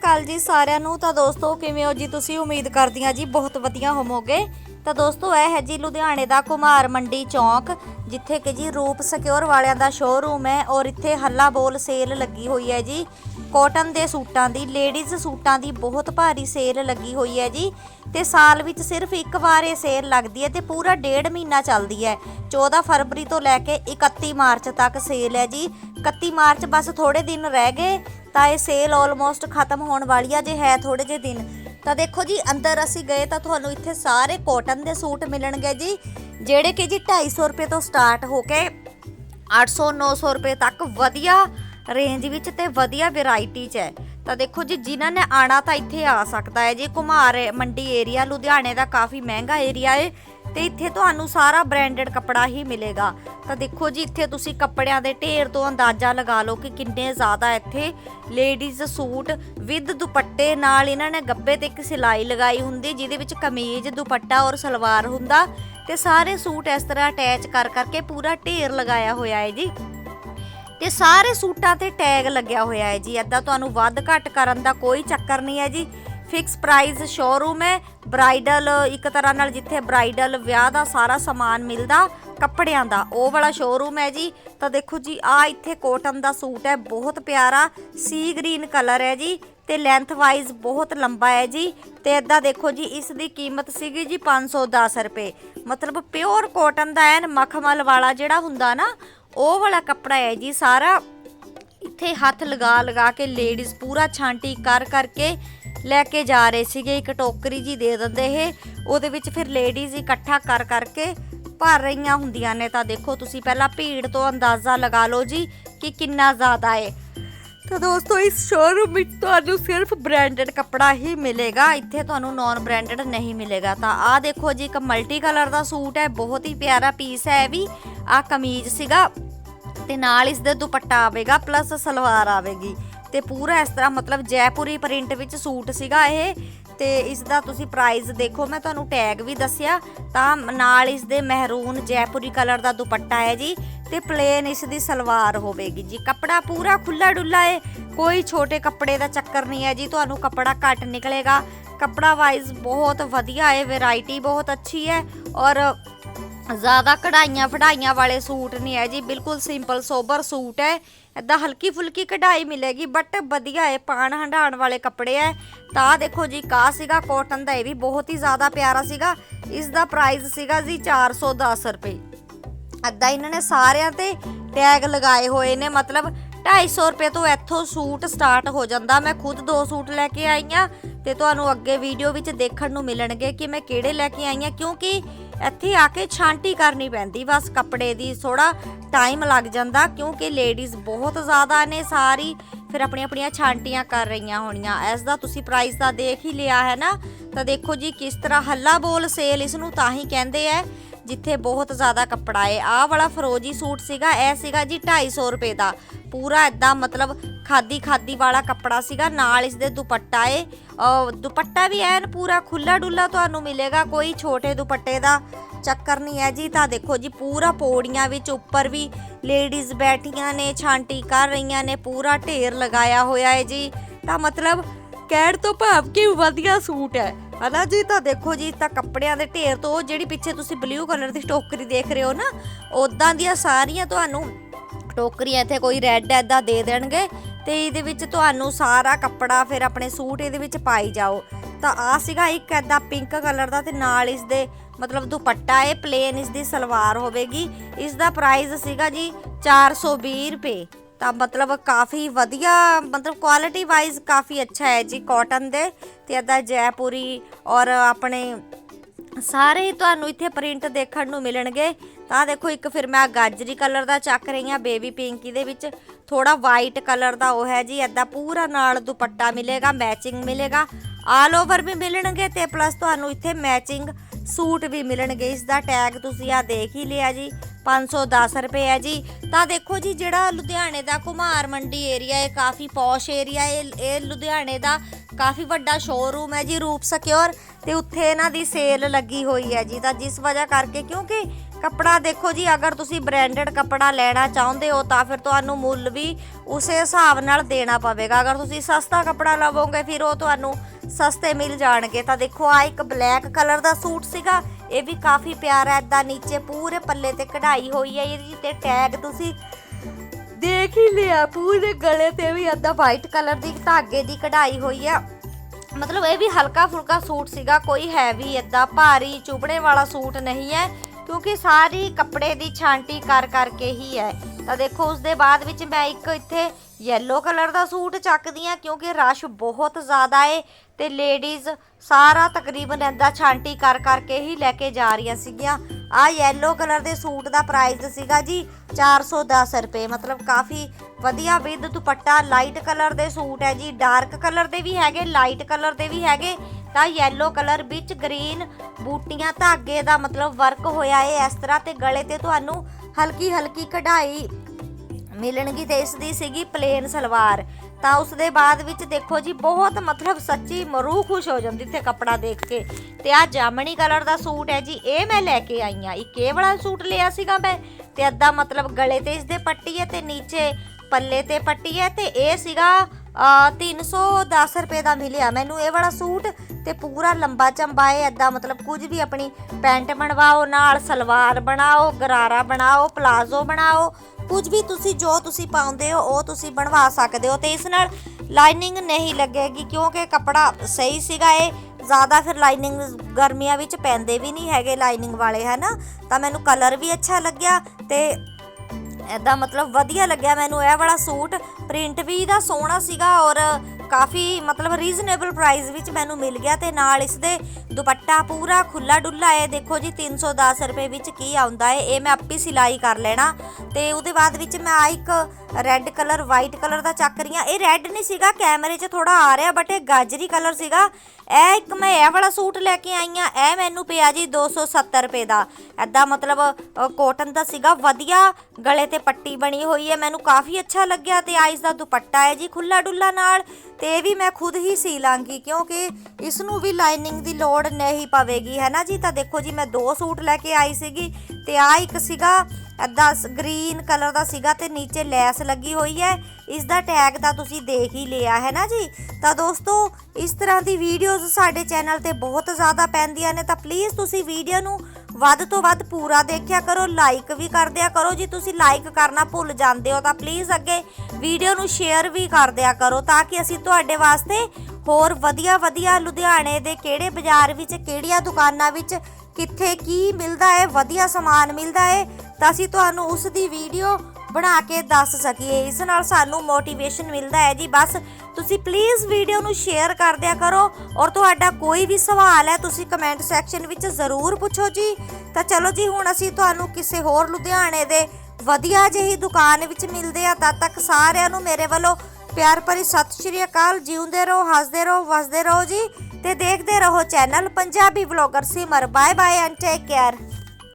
ਅਕਾਲ ਜੀ ਸਾਰਿਆਂ ਨੂੰ। ਤਾਂ ਦੋਸਤੋ, ਕਿਵੇਂ ਹੋ ਜੀ ਤੁਸੀਂ? ਉਮੀਦ ਕਰਦੀਆਂ ਜੀ ਬਹੁਤ ਵਧੀਆ ਹੋਵੋਗੇ। ਤਾਂ ਦੋਸਤੋ, ਇਹ ਹੈ ਜੀ ਲੁਧਿਆਣੇ ਦਾ ਕੁਮਾਰ ਮੰਡੀ ਚੌਂਕ, ਜਿੱਥੇ ਕਿ ਜੀ ਰੂਪ ਸਿਕਿਉਰ ਵਾਲਿਆਂ ਦਾ ਸ਼ੋਰੂਮ ਹੈ ਔਰ ਇੱਥੇ ਹੱਲਾ ਬੋਲ ਸੇਲ ਲੱਗੀ ਹੋਈ ਹੈ ਜੀ। ਕਾਟਨ ਦੇ ਸੂਟਾਂ ਦੀ ਲੇਡੀਜ਼ ਸੂਟਾਂ ਦੀ ਬਹੁਤ ਭਾਰੀ ਸੇਲ ਲੱਗੀ ਹੋਈ ਹੈ ਜੀ। ਤੇ ਸਾਲ ਵਿੱਚ ਸਿਰਫ ਇੱਕ ਵਾਰ ਇਹ ਸੇਲ ਲੱਗਦੀ ਹੈ ਤੇ ਪੂਰਾ ਡੇਢ ਮਹੀਨਾ ਚੱਲਦੀ ਹੈ। 14 ਫਰਵਰੀ ਤੋਂ ਲੈ ਕੇ 31 ਮਾਰਚ ਤੱਕ ਸੇਲ ਹੈ ਜੀ। 31 ਮਾਰਚ ਬਸ ਥੋੜੇ ਦਿਨ ਰਹਿ ਗਏ ਤਾਂ ਇਹ ਸੇਲ ਆਲਮੋਸਟ ਖਤਮ ਹੋਣ ਵਾਲੀ ਆ, ਜੇ ਹੈ ਥੋੜੇ ਜਿਹੇ ਦਿਨ। ਤਾਂ ਦੇਖੋ ਜੀ, ਅੰਦਰ ਅਸੀਂ ਗਏ ਤਾਂ ਤੁਹਾਨੂੰ ਇੱਥੇ ਸਾਰੇ ਕਾਟਨ ਦੇ ਸੂਟ ਮਿਲਣਗੇ ਜੀ, ਜਿਹੜੇ ਕਿ ਜੀ 250 ਰੁਪਏ ਤੋਂ ਸਟਾਰਟ ਹੋ ਕੇ 800 900 ਰੁਪਏ ਤੱਕ ਵਧੀਆ ਰੇਂਜ ਵਿੱਚ ਤੇ ਵਧੀਆ ਵੈਰਾਈਟੀ 'ਚ ਹੈ। ਤਾਂ ਦੇਖੋ ਜੀ, ਜਿਨ੍ਹਾਂ ਨੇ ਆਣਾ ਤਾਂ ਇੱਥੇ ਆ ਸਕਦਾ ਹੈ ਜੀ। ਘੁਮਾਰ, ਮੰਡੀ ਏਰੀਆ ਲੁਧਿਆਣੇ ਦਾ ਕਾਫੀ ਮਹਿੰਗਾ ਏਰੀਆ ਹੈ। ਤੇ ਇੱਥੇ ਤੁਹਾਨੂੰ ਸਾਰਾ ਬ੍ਰਾਂਡਡ ਕੱਪੜਾ ਹੀ ਮਿਲੇਗਾ। ਤਾਂ ਦੇਖੋ ਜੀ, ਇੱਥੇ ਤੁਸੀਂ ਕੱਪੜਿਆਂ ਦੇ ਢੇਰ ਤੋਂ ਅੰਦਾਜ਼ਾ ਲਗਾ ਲਓ ਕਿ ਕਿੰਨੇ ਜ਼ਿਆਦਾ ਇੱਥੇ ਲੇਡੀਜ਼ ਸੂਟ ਵਿਦ ਦੁਪੱਟੇ ਨਾਲ ਇਹਨਾਂ ਨੇ ਗੱਬੇ ਤੇ ਇੱਕ ਸਿਲਾਈ ਲਗਾਈ ਹੁੰਦੀ, ਜਿਹਦੇ ਵਿੱਚ ਕਮੀਜ਼, ਦੁਪੱਟਾ ਔਰ ਸਲਵਾਰ ਹੁੰਦਾ। ਤੇ ਸਾਰੇ ਸੂਟ ਇਸ ਤਰ੍ਹਾਂ ਅਟੈਚ ਕਰ ਕਰਕੇ ਪੂਰਾ ਢੇਰ ਲਗਾਇਆ ਹੋਇਆ ਹੈ ਜੀ। ਤੇ ਸਾਰੇ ਸੂਟਾਂ ਤੇ ਟੈਗ ਲੱਗਿਆ ਹੋਇਆ ਹੈ ਜੀ। ਐਦਾਂ ਤੁਹਾਨੂੰ ਵੱਧ ਘੱਟ ਕਰਨ ਦਾ ਕੋਈ ਚੱਕਰ ਨਹੀਂ ਹੈ ਜੀ। ਫਿਕਸ ਪ੍ਰਾਈਸ ਸ਼ੋਰੂਮ ਹੈ। ਬ੍ਰਾਈਡਲ, ਇੱਕ ਤਰ੍ਹਾਂ ਨਾਲ ਜਿੱਥੇ ਬ੍ਰਾਈਡਲ ਵਿਆਹ ਦਾ ਸਾਰਾ ਸਮਾਨ ਮਿਲਦਾ, ਕੱਪੜਿਆਂ ਦਾ। ਉਹ ਵਾਲਾ ਸ਼ੋਰੂਮ ਹੈ ਜੀ। ਤਾਂ ਦੇਖੋ ਜੀ, ਆ ਇੱਥੇ ਕੋਟਨ ਦਾ ਸੂਟ ਹੈ, ਬਹੁਤ ਪਿਆਰਾ। ਸੀ ਗ੍ਰੀਨ ਕਲਰ ਹੈ ਜੀ ਤੇ ਲੈਂਥ ਵਾਈਜ਼ ਬਹੁਤ ਲੰਬਾ ਹੈ ਜੀ। ਤੇ ਇਦਾਂ ਦੇਖੋ ਜੀ, ਇਸ ਦੀ ਕੀਮਤ ਸੀਗੀ ਜੀ 510 ਰੁਪਏ। ਮਤਲਬ ਪਿਓਰ ਕੋਟਨ ਦਾ ਐਨ ਮਖਮਲ ਵਾਲਾ ਜਿਹੜਾ ਹੁੰਦਾ ਨਾ, ਉਹ ਵਾਲਾ ਕੱਪੜਾ ਹੈ ਜੀ ਸਾਰਾ। ਇੱਥੇ ਹੱਥ ਲਗਾ ਲਗਾ ਕੇ ਲੇਡੀਜ਼ ਪੂਰਾ ਛਾਂਟੀ ਕਰ ਕਰਕੇ ਲੈ ਕੇ ਜਾ ਰਹੇ ਸੀਗੇ, ਇੱਕ ਟੋਕਰੀ ਜੀ ਦੇ ਦਿੰਦੇ ਇਹ। ਉਹਦੇ ਵਿੱਚ ਫਿਰ ਲੇਡੀਜ਼ ਇਕੱਠਾ ਕਰ ਕਰਕੇ ਭਰ ਰਹੀਆਂ ਹੁੰਦੀਆਂ ਨੇ। ਤਾਂ ਦੇਖੋ, ਤੁਸੀਂ ਪਹਿਲਾਂ ਭੀੜ ਤੋਂ ਅੰਦਾਜ਼ਾ ਲਗਾ ਲਓ ਜੀ ਕਿ ਕਿੰਨਾ ਜ਼ਿਆਦਾ ਹੈ ਤਾਂ ਦੋਸਤੋ, ਇਸ ਸ਼ੋਰੂਮ ਵਿੱਚ ਤੁਹਾਨੂੰ ਸਿਰਫ ਬ੍ਰਾਂਡਡ ਕੱਪੜਾ ਹੀ ਮਿਲੇਗਾ। ਇੱਥੇ ਤੁਹਾਨੂੰ ਨਾਨ ਬ੍ਰਾਂਡਡ ਨਹੀਂ ਮਿਲੇਗਾ। ਤਾਂ ਆਹ ਦੇਖੋ ਜੀ, ਇੱਕ ਮਲਟੀ ਕਲਰ ਦਾ ਸੂਟ ਹੈ। ਬਹੁਤ ਹੀ ਪਿਆਰਾ ਪੀਸ ਹੈ ਇਹ ਵੀ। ਆਹ ਕਮੀਜ਼ ਸੀਗਾ। ਤੇ ਨਾਲ ਇਸ ਦੇ ਦੁਪੱਟਾ ਆਵੇਗਾ ਪਲੱਸ ਸਲਵਾਰ ਆਵੇਗੀ। ਤੇ ਪੂਰਾ ਇਸ ਤਰ੍ਹਾਂ ਮਤਲਬ ਜੈਪੁਰੀ ਪ੍ਰਿੰਟ ਵਿੱਚ ਸੂਟ ਸੀਗਾ ਇਹ ਤੇ ਇਸ ਦਾ ਤੁਸੀਂ ਪ੍ਰਾਈਸ ਦੇਖੋ, ਮੈਂ ਤੁਹਾਨੂੰ ਟੈਗ ਵੀ ਦੱਸਿਆ, ਤਾਂ ਨਾਲ ਇਸ ਦੇ ਮਹਿਰੂਨ ਜੈਪੁਰੀ ਕਲਰ ਦਾ ਦੁਪੱਟਾ ਹੈ ਜੀ ਤੇ ਪਲੇਨ ਇਸ ਦੀ ਸਲਵਾਰ ਹੋਵੇਗੀ ਜੀ। ਕੱਪੜਾ ਪੂਰਾ ਖੁੱਲਾ ਡੁੱਲਾ ਹੈ ਕੋਈ ਛੋਟੇ ਕੱਪੜੇ ਦਾ ਚੱਕਰ ਨਹੀਂ ਹੈ ਜੀ, ਤੁਹਾਨੂੰ ਕੱਪੜਾ ਘੱਟ ਨਿਕਲੇਗਾ। ਕੱਪੜਾ ਵਾਈਜ਼ ਬਹੁਤ ਵਧੀਆ ਹੈ ਵੈਰਾਈਟੀ ਬਹੁਤ ਅੱਛੀ ਹੈ ਔਰ ਜ਼ਿਆਦਾ ਕਢਾਈਆਂ ਫੜਾਈਆਂ ਵਾਲੇ ਸੂਟ ਨਹੀਂ ਹੈ ਜੀ, ਬਿਲਕੁਲ ਸਿੰਪਲ ਸੋਬਰ ਸੂਟ ਹੈ। ਇਦਾਂ ਹਲਕੀ ਫੁਲਕੀ ਕਢਾਈ ਮਿਲੇਗੀ ਬਟ ਵਧੀਆ ਹੈ ਪਾਣ ਹੰਡਾਣ ਵਾਲੇ ਕੱਪੜੇ ਹੈ ਤਾਂ ਦੇਖੋ ਜੀ ਕਾ ਸੀਗਾ ਕਾਟਨ ਦਾ ਇਹ ਵੀ ਬਹੁਤ ਹੀ ਜ਼ਿਆਦਾ ਪਿਆਰਾ ਸੀਗਾ। ਇਸ ਦਾ ਪ੍ਰਾਈਸ ਸੀਗਾ ਜੀ 410 ਰੁਪਏ। ਅੱਧਾ ਇਹਨਾਂ ਨੇ ਸਾਰਿਆਂ ਤੇ ਟੈਗ ਲਗਾਏ ਹੋਏ ਨੇ, ਮਤਲਬ 250 ਰੁਪਏ ਤੋਂ ਇੱਥੋਂ ਸੂਟ ਸਟਾਰਟ ਹੋ ਜਾਂਦਾ। ਮੈਂ ਖੁਦ ਦੋ ਸੂਟ ਲੈ ਕੇ ਆਈ ਆ ਤੇ ਤੁਹਾਨੂੰ ਅੱਗੇ ਵੀਡੀਓ ਵਿੱਚ ਦੇਖਣ ਨੂੰ ਮਿਲਣਗੇ ਕਿ ਮੈਂ ਕਿਹੜੇ ਲੈ ਕੇ ਆਈ ਆ, ਕਿਉਂਕਿ ਇੱਥੇ ਆ ਕੇ ਛਾਂਟੀ ਕਰਨੀ ਪੈਂਦੀ। ਬਸ ਕੱਪੜੇ ਦੀ ਥੋੜਾ ਟਾਈਮ ਲੱਗ ਜਾਂਦਾ ਕਿਉਂਕਿ ਲੇਡੀਜ਼ ਬਹੁਤ ਜ਼ਿਆਦਾ ਨੇ ਸਾਰੀ। ਫਿਰ ਆਪਣੀਆਂ ਆਪਣੀਆਂ ਛਾਂਟੀਆਂ ਕਰ ਰਹੀਆਂ ਹੋਣੀਆਂ। ਇਸ ਦਾ ਤੁਸੀਂ ਪ੍ਰਾਈਸ ਤਾਂ ਦੇਖ ਹੀ ਲਿਆ ਹੈ ਨਾ। ਤਾਂ ਦੇਖੋ ਜੀ ਕਿਸ ਤਰ੍ਹਾਂ ਹੱਲਾ ਬੋਲ ਸੇਲ ਇਸ ਨੂੰ ਤਾਂ ਹੀ ਕਹਿੰਦੇ ਐ ਜਿੱਥੇ ਬਹੁਤ ਜ਼ਿਆਦਾ ਕੱਪੜਾ ਹੈ ਆਹ ਵਾਲਾ ਫਰੋਜੀ ਸੂਟ ਸੀਗਾ, ਇਹ ਸੀਗਾ ਜੀ 250 ਰੁਪਏ ਦਾ। ਪੂਰਾ ਇਦਾਂ ਮਤਲਬ ਖਾਦੀ ਖਾਦੀ ਵਾਲਾ ਕੱਪੜਾ ਸੀਗਾ, ਨਾਲ ਇਸ ਦੇ ਦੁਪੱਟਾ ਏ। ਦੁਪੱਟਾ ਵੀ ਐਨ ਪੂਰਾ ਖੁੱਲਾ ਡੁੱਲਾ ਤੁਹਾਨੂੰ ਮਿਲੇਗਾ, ਕੋਈ ਛੋਟੇ ਦੁਪੱਟੇ ਦਾ ਚੱਕਰ ਨਹੀਂ ਹੈ ਜੀ। ਤਾਂ ਦੇਖੋ ਜੀ, ਪੂਰਾ ਪੌੜੀਆਂ ਵਿੱਚ ਉੱਪਰ ਵੀ ਲੇਡੀਜ਼ ਬੈਠੀਆਂ ਨੇ, ਛਾਂਟੀ ਕਰ ਰਹੀਆਂ ਨੇ, ਪੂਰਾ ਢੇਰ ਲਗਾਇਆ ਹੋਇਆ ਹੈ ਜੀ। ਤਾਂ ਮਤਲਬ ਕਹਿਣ ਤੋਂ ਭਾਵ ਕਿ ਵਧੀਆ ਸੂਟ ਹੈ। ਹਨਾ ਜੀ, ਤਾਂ ਦੇਖੋ ਜੀ, ਤਾਂ ਕੱਪੜਿਆਂ ਦੇ ਢੇਰ ਤੋਂ ਜਿਹੜੀ ਪਿੱਛੇ ਤੁਸੀਂ ਬਲੂ ਕਲਰ ਦੀ ਟੋਕਰੀ ਦੇਖ ਰਹੇ ਹੋ ਨਾ ਉਦਾਂ ਦੀਆਂ ਸਾਰੀਆਂ ਤੁਹਾਨੂੰ ਟੋਕਰੀਆਂ ਇੱਥੇ ਕੋਈ ਰੈੱਡ ਐਦਾਂ ਦੇ ਦੇਣਗੇ ਤੇ ਇਹਦੇ ਵਿੱਚ ਤੁਹਾਨੂੰ ਸਾਰਾ ਕੱਪੜਾ ਫਿਰ ਆਪਣੇ ਸੂਟ ਇਹਦੇ ਵਿੱਚ ਪਾਈ ਜਾਓ। ਤਾਂ ਆ ਸੀਗਾ ਇੱਕ ਐਦਾਂ ਪਿੰਕ ਕਲਰ ਦਾ ਤੇ ਨਾਲ ਇਸ ਦੇ ਮਤਲਬ ਦੁਪੱਟਾ ਹੈ ਪਲੇਨ ਇਸ ਦੀ ਸਲਵਾਰ ਹੋਵੇਗੀ। ਇਸ ਦਾ ਪ੍ਰਾਈਸ ਸੀਗਾ ਜੀ 420 ਰੁਪਏ। ਤਾਂ ਮਤਲਬ ਕਾਫੀ ਵਧੀਆ, ਮਤਲਬ ਕੁਆਲਿਟੀ ਵਾਈਜ਼ ਕਾਫੀ ਅੱਛਾ ਹੈ ਜੀ ਕਾਟਨ ਦੇ। ਤੇ ਇਹਦਾ ਜੈਪੁਰੀ ਔਰ ਆਪਣੇ ਸਾਰੇ ਹੀ ਤੁਹਾਨੂੰ ਇੱਥੇ ਪ੍ਰਿੰਟ ਦੇਖਣ ਨੂੰ ਮਿਲਣਗੇ। ਤਾਂ ਦੇਖੋ ਇੱਕ ਫਿਰ ਮੈਂ ਗਾਜਰੀ ਕਲਰ ਦਾ ਚੱਕ ਰਹੀ ਹਾਂ ਬੇਬੀ ਪਿੰਕ ਦੇ ਵਿੱਚ। ਥੋੜਾ ਵਾਈਟ ਕਲਰ ਦਾ ਉਹ ਹੈ ਜੀ ਐਦਾਂ ਪੂਰਾ ਨਾਲ ਦੁਪੱਟਾ ਮਿਲੇਗਾ ਮੈਚਿੰਗ ਮਿਲੇਗਾ। ਆਲ ਓਵਰ ਵੀ ਮਿਲਣਗੇ ਤੇ ਪਲੱਸ ਤੁਹਾਨੂੰ ਇੱਥੇ ਮੈਚਿੰਗ ਸੂਟ ਵੀ ਮਿਲਣਗੇ। ਇਸ ਦਾ ਟੈਗ ਤੁਸੀਂ ਆ ਦੇਖ ਹੀ ਲਿਆ ਜੀ। 510 ਰੁਪਏ ਹੈ ਜੀ। ਤਾਂ ਦੇਖੋ ਜੀ, ਜਿਹੜਾ ਲੁਧਿਆਣੇ ਦਾ ਕੁਮਾਰ ਮੰਡੀ ਏਰੀਆ ਹੈ ਕਾਫੀ ਪੌਸ਼ ਏਰੀਆ ਹੈ। ਇਹ ਲੁਧਿਆਣੇ ਦਾ ਕਾਫੀ ਵੱਡਾ ਸ਼ੋਰੂਮ ਹੈ ਜੀ, ਰੂਪ ਸਕਿਓਰ। ਤੇ ਉੱਥੇ ਇਹਨਾਂ ਦੀ ਸੇਲ ਲੱਗੀ ਹੋਈ ਹੈ ਜੀ। ਤਾਂ ਜਿਸ ਵਜ੍ਹਾ ਕਰਕੇ, ਕਿਉਂਕਿ ਕੱਪੜਾ ਦੇਖੋ ਜੀ, ਅਗਰ ਤੁਸੀਂ ਬ੍ਰਾਂਡਡ ਕੱਪੜਾ ਲੈਣਾ ਚਾਹੁੰਦੇ ਹੋ, ਤਾਂ ਫਿਰ ਤੁਹਾਨੂੰ ਮੁੱਲ ਵੀ ਉਸੇ ਹਿਸਾਬ ਨਾਲ ਦੇਣਾ ਪਵੇਗਾ। ਅਗਰ ਤੁਸੀਂ ਸਸਤਾ ਕੱਪੜਾ ਲਵੋਗੇ, ਫਿਰ ਉਹ ਤੁਹਾਨੂੰ ਸਸਤੇ ਮਿਲ ਜਾਣਗੇ। ਤਾਂ ਦੇਖੋ ਆ ਇੱਕ ਬਲੈਕ ਕਲਰ ਦਾ ਸੂਟ ਸੀਗਾ। ਇਹ ਵੀ ਕਾਫੀ ਪਿਆਰਾ ਐਦਾਂ ਨੀਚੇ ਪੂਰੇ ਪੱਲੇ ਤੇ ਕਢਾਈ ਹੋਈ ਹੈ, ਇਹਦੀ ਤੇ ਟੈਗ ਤੁਸੀਂ ਦੇਖ ਹੀ ਲਿਆ, ਪੂਰੇ ਗਲੇ ਤੇ ਵੀ ਅੱਧਾ ਵਾਈਟ ਕਲਰ ਦੀ, ਧਾਗੇ ਦੀ ਕਢਾਈ ਹੋਈ ਆ। ਮਤਲਬ ਇਹ ਵੀ ਹਲਕਾ ਫੁਲਕਾ ਸੂਟ ਸੀਗਾ, ਕੋਈ ਹੈਵੀ ਏਦਾਂ ਭਾਰੀ ਚੁਬੜੇ ਵਾਲਾ ਸੂਟ ਨਹੀਂ ਹੈ। ਕਿਉਂਕਿ ਸਾਰੀ ਕੱਪੜੇ ਦੀ ਛਾਂਟੀ ਕਰ ਕਰਕੇ ਹੀ ਹੈ। ਤਾਂ ਦੇਖੋ ਉਸ ਦੇ ਬਾਅਦ ਵਿੱਚ ਮੈਂ ਇੱਕ ਇੱਥੇ ਯੈਲੋ ਕਲਰ ਦਾ ਸੂਟ ਚੱਕਦੀ ਆ ਕਿਉਂਕਿ ਰਸ਼ ਬਹੁਤ ਜ਼ਿਆਦਾ ਏ ਤੇ ਲੇਡੀਜ਼ ਸਾਰਾ ਤਕਰੀਬਨ ਏਦਾਂ ਛਾਂਟੀ ਕਰ ਕਰਕੇ ਹੀ ਲੈ ਕੇ ਜਾ ਰਹੀਆਂ ਸੀਗੀਆਂ। ਆ ਯੈਲੋ ਕਲਰ ਦੇ ਸੂਟ ਦਾ ਪ੍ਰਾਈਸ ਸੀਗਾ ਜੀ 410 ਰੁਪਏ। ਮਤਲਬ ਕਾਫੀ ਵਧੀਆ ਵਿਦ ਦੁਪੱਟਾ ਲਾਈਟ ਕਲਰ ਦੇ ਸੂਟ ਹੈ ਜੀ। ਡਾਰਕ ਕਲਰ ਦੇ ਵੀ ਹੈਗੇ ਲਾਈਟ ਕਲਰ ਦੇ ਵੀ ਹੈਗੇ। ਤਾਂ ਯੈਲੋ ਕਲਰ ਵਿੱਚ ਗ੍ਰੀਨ ਬੂਟੀਆਂ ਧਾਗੇ ਦਾ ਮਤਲਬ ਵਰਕ ਹੋਇਆ ਹੈ ਇਸ ਤਰ੍ਹਾਂ ਤੇ ਗਲੇ ਤੇ ਤੁਹਾਨੂੰ ਹਲਕੀ ਹਲਕੀ ਕਢਾਈ ਮਿਲਣਗੀ ਤੇ ਇਸ ਦੀ ਸੀਗੀ ਪਲੇਨ ਸਲਵਾਰ। ਤਾਂ ਉਸ ਦੇ ਬਾਅਦ ਵਿੱਚ ਦੇਖੋ ਜੀ ਬਹੁਤ ਮਤਲਬ ਸੱਚੀ ਮਰੂ ਖੁਸ਼ ਹੋ ਜਾਂਦੀ ਤੇ ਕੱਪੜਾ ਦੇਖ ਕੇ। ਤੇ ਆ ਜਾਮਣੀ ਕਲਰ ਦਾ ਸੂਟ ਹੈ ਜੀ ਇਹ ਮੈਂ ਲੈ ਕੇ ਆਈ ਆ ਇੱਕ ਇਹ ਵਾਲਾ ਸੂਟ ਲਿਆ ਸੀਗਾ ਮੈਂ। ਤੇ ਅੱਧਾ ਮਤਲਬ ਗਲੇ ਤੇ ਇਸ ਦੇ ਪੱਟੀ ਹੈ ਤੇ ਨੀਚੇ ਪੱਲੇ ਤੇ ਪੱਟੀ ਹੈ ਤੇ ਇਹ ਸੀਗਾ ਅ, 310 ਰੁਪਏ ਦਾ ਮਿਲਿਆ। ਮੈਨੂੰ ਇਹ ਵਾਲਾ ਸੂਟ ਤੇ ਪੂਰਾ ਲੰਬਾ ਚੰਬਾ ਹੈ ਏਦਾਂ ਮਤਲਬ ਕੁਝ ਵੀ ਆਪਣੀ ਪੈਂਟ ਬਣਵਾਓ, ਨਾਲ ਸਲਵਾਰ ਬਣਾਓ, ਗਰਾਰਾ ਬਣਾਓ, ਪਲਾਜ਼ੋ ਬਣਾਓ, ਕੁਝ ਵੀ ਤੁਸੀਂ ਜੋ ਤੁਸੀਂ ਪਾਉਂਦੇ ਹੋ, ਉਹ ਤੁਸੀਂ ਬਣਵਾ ਸਕਦੇ ਹੋ। ਤੇ ਇਸ ਨਾਲ ਲਾਈਨਿੰਗ ਨਹੀਂ ਲੱਗੇਗੀ ਕਿਉਂਕਿ ਕੱਪੜਾ ਸਹੀ ਸੀਗਾ ਇਹ। ਜ਼ਿਆਦਾ ਫਿਰ ਲਾਈਨਿੰਗ ਗਰਮੀਆਂ ਵਿੱਚ ਪੈਂਦੇ ਵੀ ਨਹੀਂ ਹੈਗੇ ਲਾਈਨਿੰਗ ਵਾਲੇ, ਹਨਾ? ਤਾਂ ਮੈਨੂੰ ਕਲਰ ਵੀ ਅੱਛਾ ਲੱਗਿਆ ਤੇ ਐਦਾਂ ਮਤਲਬ ਵਧੀਆ ਲੱਗਿਆ। ਮੈਨੂੰ ਇਹ ਵਾਲਾ ਸੂਟ, ਪ੍ਰਿੰਟ ਵੀ ਇਹਦਾ ਸੋਹਣਾ ਸੀਗਾ ਔਰ ਕਾਫੀ ਮਤਲਬ ਰੀਜ਼ਨੇਬਲ ਪ੍ਰਾਈਸ ਵਿੱਚ ਮੈਨੂੰ ਮਿਲ ਗਿਆ ਤੇ ਨਾਲ ਇਸ ਦੇ ਦੁਪੱਟਾ ਪੂਰਾ ਖੁੱਲਾ ਡੁੱਲਾ ਹੈ। ਦੇਖੋ ਜੀ 310 ਰੁਪਏ ਵਿੱਚ ਕੀ ਆਉਂਦਾ ਹੈ, ਇਹ ਮੈਂ ਆਪੇ ਸਿਲਾਈ ਕਰ ਲੈਣਾ ਤੇ ਉਹਦੇ ਬਾਅਦ ਵਿੱਚ ਮੈਂ ਆ ਇੱਕ ਰੈੱਡ ਕਲਰ ਵਾਈਟ ਕਲਰ ਦਾ ਚੱਕ ਰਹੀ ਹਾਂ। ਇਹ ਰੈੱਡ ਨਹੀਂ ਸੀਗਾ, ਕੈਮਰੇ 'ਚ ਥੋੜਾ ਆ ਰਿਹਾ ਬਟ ਇਹ ਗਾਜਰੀ ਕਲਰ ਸੀਗਾ। ਇਹ ਇੱਕ ਮੈਂ ਇਹ ਵਾਲਾ ਸੂਟ ਲੈ ਕੇ ਆਈ ਆ ਇਹ ਮੈਨੂੰ ਪਿਆ ਜੀ 270 ਰੁਪਏ ਦਾ। ਐਦਾਂ ਮਤਲਬ ਕੋਟਨ ਦਾ ਸੀਗਾ, ਵਧੀਆ ਗਲੇ ਤੇ ਪੱਟੀ ਬਣੀ ਹੋਈ ਹੈ, ਮੈਨੂੰ ਕਾਫੀ ਅੱਛਾ ਲੱਗਿਆ ਤੇ ਆਈਸ ਦਾ ਦੁਪੱਟਾ ਹੈ ਜੀ ਖੁੱਲਾ ਡੁੱਲਾ ਨਾਲ, ਤੇ ਇਹ ਵੀ ਮੈਂ ਖੁਦ ਹੀ ਸੀ ਲਾਂਗੀ, ਕਿਉਂਕਿ ਇਸ ਨੂੰ ਵੀ ਲਾਈਨਿੰਗ ਦੀ ਲੋੜ ਨਹੀਂ ਪਵੇਗੀ, ਹੈ ਨਾ ਜੀ? ਤਾਂ ਦੇਖੋ ਜੀ, ਮੈਂ ਦੋ ਸੂਟ ਲੈ ਕੇ ਆਈ ਸੀਗੀ ਤੇ ਆ ਇੱਕ ਸੀਗਾ ਅੱਧਾ ਗ੍ਰੀਨ ਕਲਰ ਦਾ ਸੀਗਾ ਤੇ ਨੀਚੇ ਲੈਸ ਲੱਗੀ ਹੋਈ ਹੈ। ਇਸ ਦਾ ਟੈਗ ਤਾਂ ਤੁਸੀਂ ਦੇਖ ਹੀ ਲਿਆ, ਹੈ ਨਾ ਜੀ? ਤਾਂ ਦੋਸਤੋ, ਇਸ ਤਰ੍ਹਾਂ ਦੀ ਵੀਡੀਓਜ਼ ਸਾਡੇ ਚੈਨਲ ਤੇ ਬਹੁਤ ਜ਼ਿਆਦਾ ਪੈਂਦੀਆਂ ਨੇ, ਤਾਂ ਪਲੀਜ਼ ਤੁਸੀਂ ਵੀਡੀਓ ਨੂੰ ਵੱਧ ਤੋਂ ਵੱਧ ਪੂਰਾ ਦੇਖਿਆ ਕਰੋ ਲਾਈਕ ਵੀ ਕਰ ਦਿਆ ਕਰੋ। ਜੀ ਤੁਸੀਂ ਲਾਈਕ ਕਰਨਾ ਭੁੱਲ ਜਾਂਦੇ ਹੋ, ਤਾਂ ਪਲੀਜ਼ ਅੱਗੇ ਵੀਡੀਓ ਨੂੰ ਸ਼ੇਅਰ ਵੀ ਕਰ ਦਿਆ ਕਰੋ, ਤਾਂ ਕਿ ਅਸੀਂ ਤੁਹਾਡੇ ਵਾਸਤੇ ਹੋਰ ਵਧੀਆ ਵਧੀਆ ਲੁਧਿਆਣੇ ਦੇ ਕਿਹੜੇ ਬਾਜ਼ਾਰ ਵਿੱਚ, ਕਿਹੜੀਆਂ ਦੁਕਾਨਾਂ ਵਿੱਚ ਕਿੱਥੇ ਕੀ ਮਿਲਦਾ ਹੈ, ਵਧੀਆ ਸਮਾਨ ਮਿਲਦਾ ਹੈ, ਤਾਂ ਅਸੀਂ ਤੁਹਾਨੂੰ ਉਸ ਦੀ ਵੀਡੀਓ ਬਣਾ ਕੇ ਦੱਸ ਸਕੀਏ। ਇਸ ਨਾਲ ਸਾਨੂੰ ਮੋਟੀਵੇਸ਼ਨ ਮਿਲਦਾ ਹੈ ਜੀ। ਬਸ ਤੁਸੀਂ ਪਲੀਜ਼ ਵੀਡੀਓ ਨੂੰ ਸ਼ੇਅਰ ਕਰ ਦਿਆ ਕਰੋ ਔਰ ਤੁਹਾਡਾ ਕੋਈ ਵੀ ਸਵਾਲ ਹੈ, ਤੁਸੀਂ ਕਮੈਂਟ ਸੈਕਸ਼ਨ ਵਿੱਚ ਜ਼ਰੂਰ ਪੁੱਛੋ ਜੀ। ਤਾਂ ਚਲੋ ਜੀ, ਹੁਣ ਅਸੀਂ ਤੁਹਾਨੂੰ ਕਿਸੇ ਹੋਰ ਲੁਧਿਆਣੇ ਦੇ ਵਧੀਆ ਜਿਹੀ ਦੁਕਾਨ ਵਿੱਚ ਮਿਲਦੇ ਆ ਤਦ ਤੱਕ ਸਾਰਿਆਂ ਨੂੰ ਮੇਰੇ ਵੱਲੋਂ ਪਿਆਰ ਭਰੀ ਸਤਿ ਸ਼੍ਰੀ ਅਕਾਲ, ਜਿਉਂਦੇ ਰਹੋ, ਹੱਸਦੇ ਰਹੋ, ਵਸਦੇ ਰਹੋ ਜੀ ਤੇ ਦੇਖਦੇ ਰਹੋ channel Punjabi vlogger Simar. Bye bye and take care